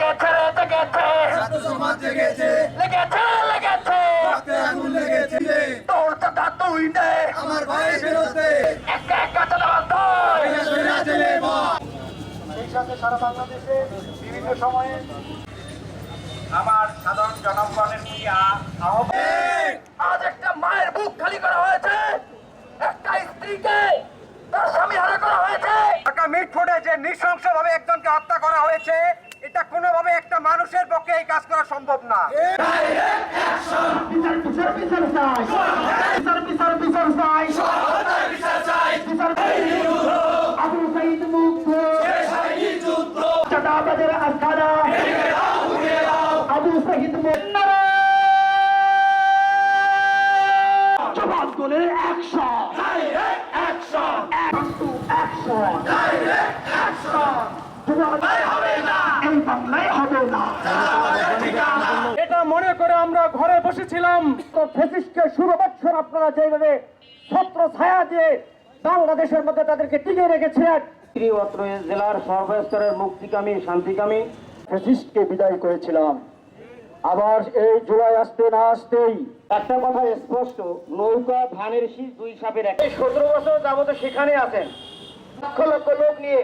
লেগেছে লেগেছে। ছাত্র সমাজ লেগেছে। লেগেছে তো তুই নে আমার ভাই বিরুদ্ধে একা একা চালাবো সেই সারা বাংলাদেশে বিভিন্ন সময়ে আমার সাধারণ জনগণের কি আহ্বান। আজ একটা মায়ের বুক খালি করা হয়েছে। একটা স্ত্রীকে তার স্বামী হারা করা হয়েছে। ঢাকা মিটফুটে যে নৃশংসভাবে একজনকে হত্যা করা হয়েছে এটা কোনোভাবে একটা মানুষের পক্ষে এই কাজ করা সম্ভব না আবু মুক্ত জবাব গুলির অ্যাকশন অ্যাকশন অ্যাকশন অ্যাকশন হবে না এই বাংলায় হবে না? এটা মনে করে আমরা ঘরে বসেছিলাম। তো ফেসিসকে ষোলো বছর আপনারা যেভাবে ছত্র ছায়া দিয়ে বাংলাদেশের মধ্যে তাদেরকে টিকিয়ে রেখেছিলেন। অত্র জেলার সর্বস্তরের মুক্তিকামী শান্তিকামী ফেসিসকে বিদায় করেছিলাম। আবার এই জুলাই আসতে না আসতেই একটা কথা স্পষ্ট নৌকা ধানের শীষ দুই সাপের এক। সতেরো বছর যাবত সেখানে আছেন। লক্ষ লক্ষ লোক নিয়ে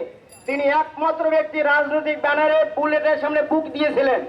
তিনি একমাত্র ব্যক্তি রাজনৈতিক ব্যানারে বুলেটের সামনে বুক দিয়েছিলেন।